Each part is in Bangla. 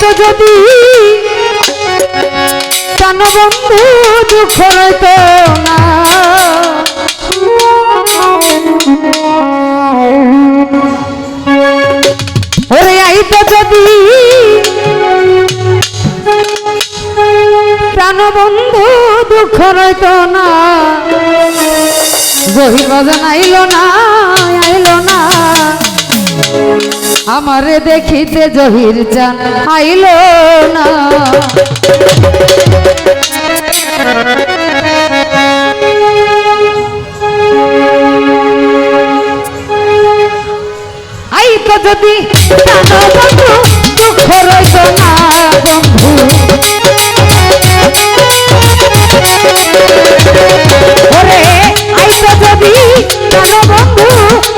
তো যদি প্রাণ বন্ধু দুঃখ রইতো না। ওরে আইতো যদি প্রাণ বন্ধু দুঃখ রইতো না। জহি বাজান আইলো না আমারে দেখিতে জহির জান আইলো না। যদি বন্ধু, দুঃখ রইতো না বন্ধু।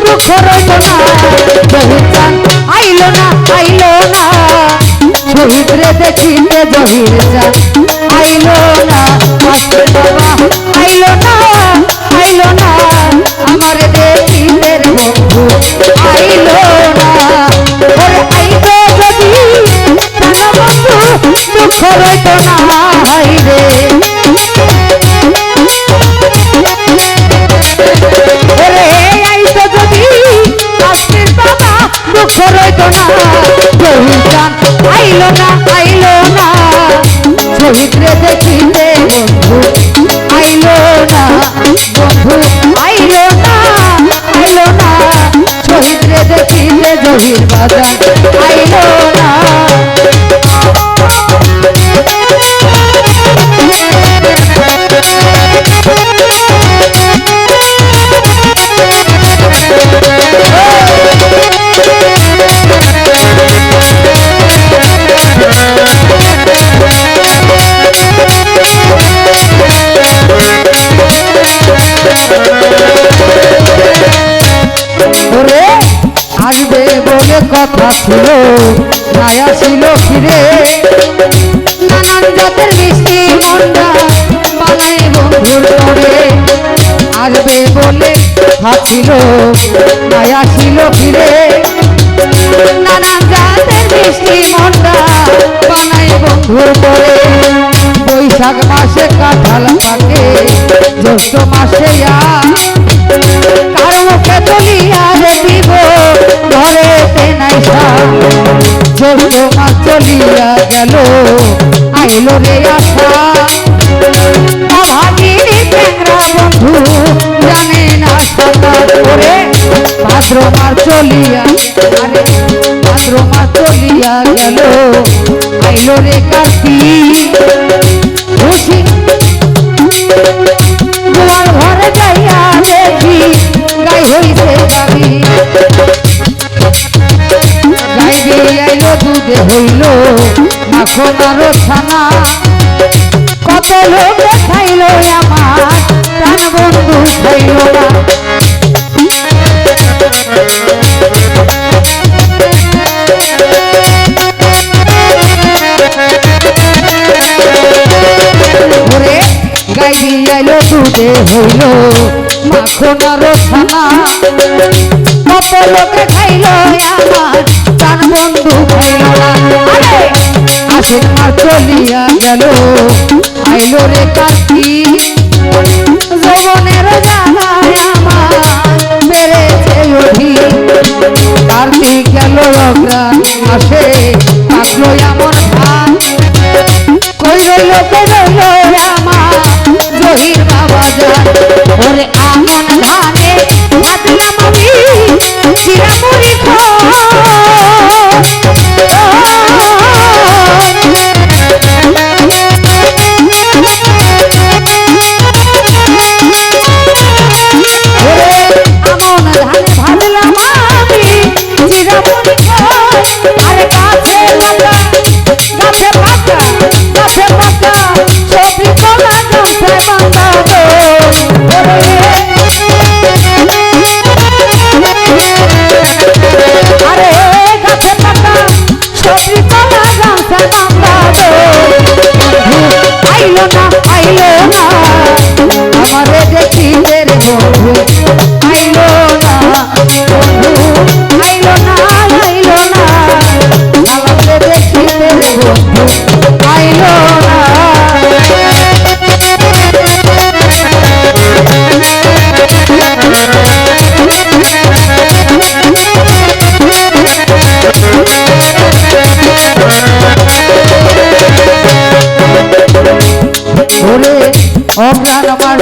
দুঃখ রইতো না আইলো না আইলো না। শহীদ রে দেখিতে জহির জান আইলো না আইলো না আইলো না আমার দেখিতে বন্ধু আইলো না। ওরে যদি বন্ধু দুঃখ রইতো না। হাইরে দেখিতে বন্ধু, আইলো না। বন্ধু, আইলো না আইলো না। শহীদ রে দেখিতে জহির বাজান আইলো না। ওরে, আসবে বলে কথা ছিল, মায়া ছিল ফিরে। নানান জাতের মিষ্টি মন্ডা বানাই বন্ধুর করে আসবে বলে কথা ছিল, মায়া ছিল ফিরে। নানান জাতের মিষ্টি মন্ডা বানাই বন্ধুর করে বৈশাখ মাসে কাঁঠাল পাকে, জ্যৈষ্ঠ মাসে কার মুখে তুলিয়া রে দিব ঘরে নাই জ্যৈষ্ঠ মাস চলিয়া গেল, আইলো রে আশা। অভাগীর ট্যাংরা বন্ধু জানে না করে ভাদ্র মাস চলিয়া, আরে ভাদ্র মাস চলিয়া গেল, আইলো রে কার্তিক দুধে হইল মাখন আরও ছানা। কত লোক খাইলো আমার, প্রাণ বন্ধু খাইল না। দুধে হইল, মাখন আরও ছানা। কত লোকে খাইল আমার বন্ধু আরে! আশ্বিন মাস চলিয়া গেল। আইলো রে কার্তিক যৌবনের জ্বালায় আমার বেড়েছে ওঠি কার্তিক গেল অগ্রাণ মাসে পাকলো এমন ধান কই রইল কে রইল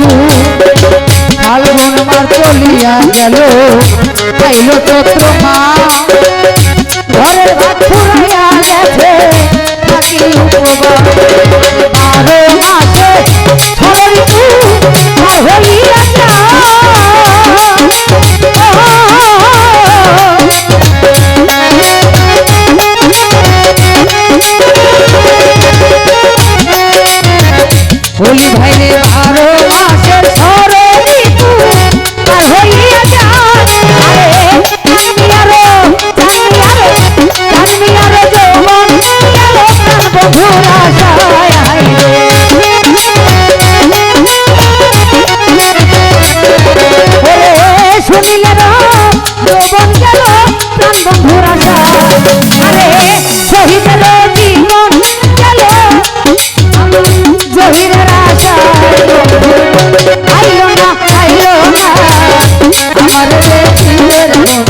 বন্ধু ফাল্গুন মার চলিয়া গেল পাইল তো তোমা ঘরের ভাত ফুরাইয়া গেছে থাকি উপবাস। ভাইরে আরো মাসের ছড় তোমার রে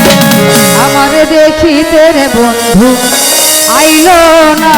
হইতে রে বন্ধু আইল না।